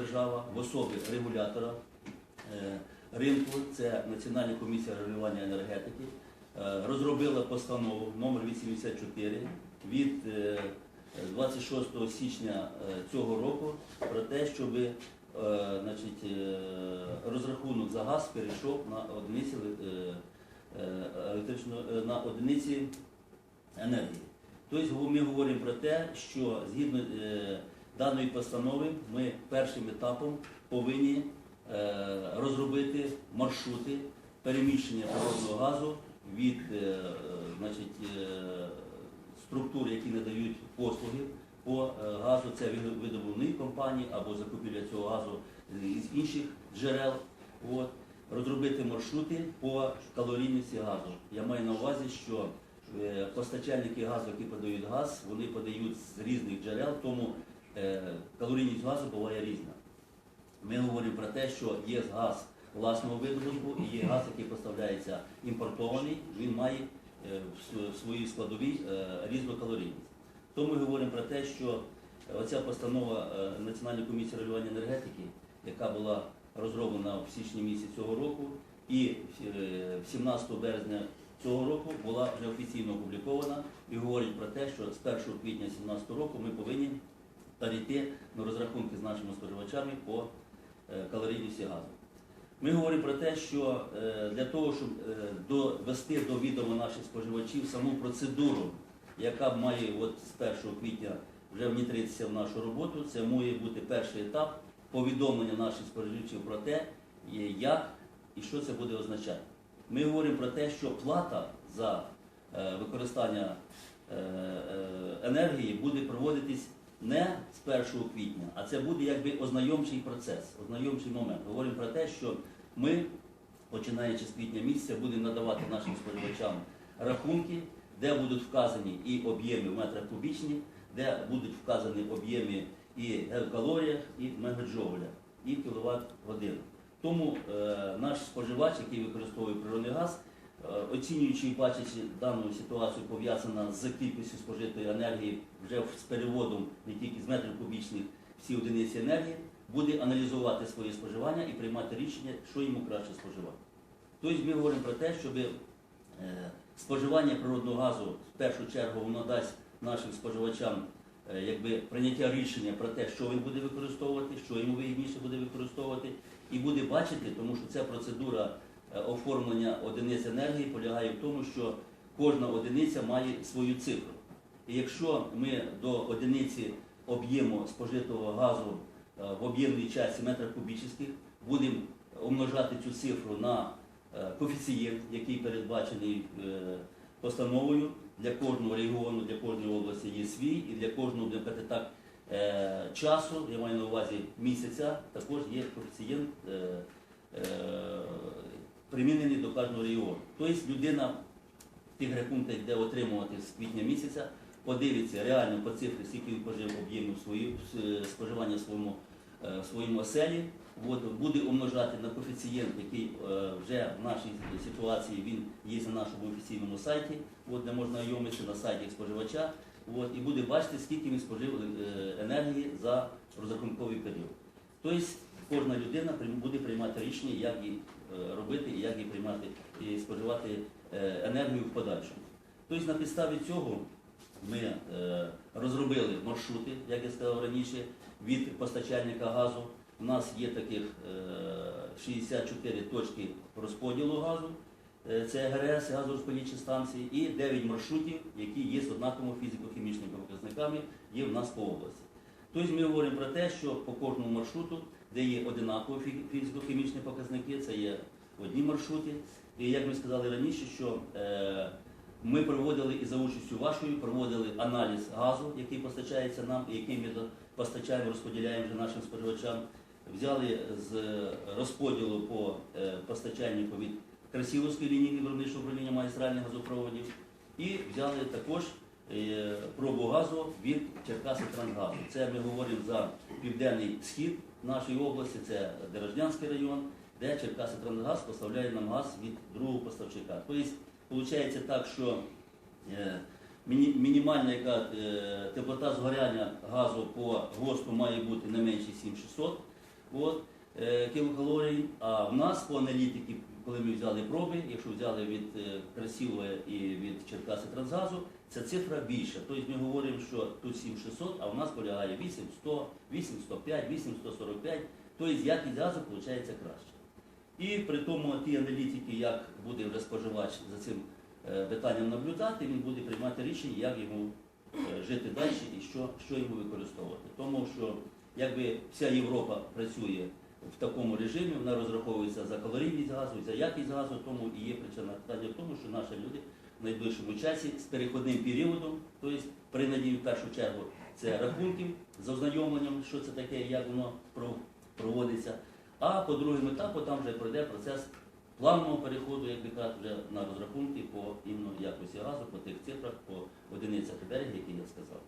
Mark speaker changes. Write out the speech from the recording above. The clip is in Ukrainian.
Speaker 1: держава в особі регулятора е, ринку, це Національна комісія регулювання енергетики, е, розробила постанову номер 84 від е, 26 січня е, цього року про те, щоб значить, розрахунок за газ перейшов на одиниці на одиниці енергії. Тобто ми говоримо про те, що згідно даної постанови ми першим етапом повинні е, розробити маршрути переміщення природного газу від е, е, структур, які надають послуги по газу, це видобувні компанії або закупівля цього газу з інших джерел. Розробити маршрути по калорійності газу. Я маю на увазі, що постачальники газу, які подають газ, вони подають з різних джерел, тому калорійність газу буває різна. Ми говоримо про те, що є газ власного видобутку і є газ, який поставляється імпортований, він має е, в своїй складовій е, різну калорійність. Тому ми говоримо про те, що оця постанова е, Національної комісії регулювання енергетики, яка була розроблена в січні місяці цього року, і е, 17 березня цього року була вже офіційно опублікована і говорить про те, що з 1 квітня 2017 року ми повинні перейти на розрахунки з нашими споживачами по е, калорійності газу. Ми говоримо про те, що е, для того, щоб е, довести до відома наших споживачів саму процедуру, яка має от з 1 квітня вже внітритися в нашу роботу, це має бути перший етап повідомлення наших споживачів про те, як і що це буде означати. Ми говоримо про те, що плата за використання енергії буде проводитись не з 1 квітня, а це буде якби ознайомчий процес, ознайомчий момент. Говоримо про те, що ми, починаючи з квітня місяця, будемо надавати нашим споживачам рахунки, де будуть вказані і об'єми в метрах кубічних, де будуть вказані об'єми і в калоріях, і в мегаджоулях, і в кіловат годину. Тому е, наш споживач, який використовує природний газ, оцінюючи і бачачи дану ситуацію пов'язану з кількістю спожитої енергії вже з переводом не тільки з метрів кубічних всі одиниці енергії, буде аналізувати своє споживання і приймати рішення, що йому краще споживати. Тобто ми говоримо про те, щоб е, споживання природного газу в першу чергу воно дасть нашим споживачам е, якби, прийняття рішення про те, що він буде використовувати, що йому вигідніше буде використовувати, і буде бачити, тому що ця процедура е, оформлення одиниць енергії полягає в тому, що кожна одиниця має свою цифру. І якщо ми до одиниці об'єму спожитого газу е, в об'ємній часі метрах кубічних будемо умножати цю цифру на е, коефіцієнт, який передбачений е, постановою для кожного регіону, для кожної області є свій, і для кожного будемо казати так, е, часу, я маю на увазі місяця, також є коефіцієнт е, е, до кожного регіону. Тобто людина тих рахунках, де отримувати з квітня місяця, подивиться реально по цифрі, скільки він пожив об'ємів споживання в своєму, е, своєму оселі, от, буде умножати на коефіцієнт, який е, вже в нашій ситуації він є на нашому офіційному сайті, от, де можна ознайомитися на сайті споживача, от, і буде бачити, скільки він спожив е, енергії за розрахунковий період. Тобто кожна людина буде приймати рішення, як їй е, робити як їй приймати і споживати е, енергію в подальшому. Тобто на підставі цього ми е, розробили маршрути, як я сказав раніше, від постачальника газу. У нас є таких е, 64 точки розподілу газу, це ГРС, газорозподільчі станції, і 9 маршрутів, які є з однаковими фізико-хімічними показниками, є в нас по області. Тобто ми говоримо про те, що по кожному маршруту, де є одинакові фі- фізико-хімічні показники, це є одні маршрути. І як ми сказали раніше, що е, ми проводили і за участю вашої проводили аналіз газу, який постачається нам, і який ми постачаємо, розподіляємо вже нашим споживачам. Взяли з розподілу по е, постачальнику від Красиловської лінії виробничого управління магістральних газопроводів і взяли також е, пробу газу від Черкаси Трансгазу. Це ми говоримо за південний схід нашої області, це Дерожнянський район, де Черкаси Трансгаз поставляє нам газ від другого поставщика. Тобто, виходить так, що е, мінімальна яка е, теплота згоряння газу по ГОСТу має бути не менше 7600. от, е, кілокалорій. А в нас по аналітиці, коли ми взяли проби, якщо взяли від Красілова і від Черкаси Трансгазу, ця цифра більша. Тобто ми говоримо, що тут 7600, а в нас полягає 8100, 8105, 8145. Тобто якість газу виходить краще. І при тому ті аналітики, як буде вже споживач за цим е, питанням наблюдати, він буде приймати рішення, як йому е, жити далі і що, що йому використовувати. Тому що якби вся Європа працює в такому режимі, вона розраховується за калорійність газу, за якість газу, тому і є причина питання в тому, що наші люди в найближчому часі з переходним періодом, тобто при надії в першу чергу це рахунки з ознайомленням, що це таке, як воно проводиться. А по другому етапу там вже пройде процес плавного переходу, як би кажуть, вже на розрахунки по іменно якості газу, по тих цифрах, по одиницях енергії, які я сказав.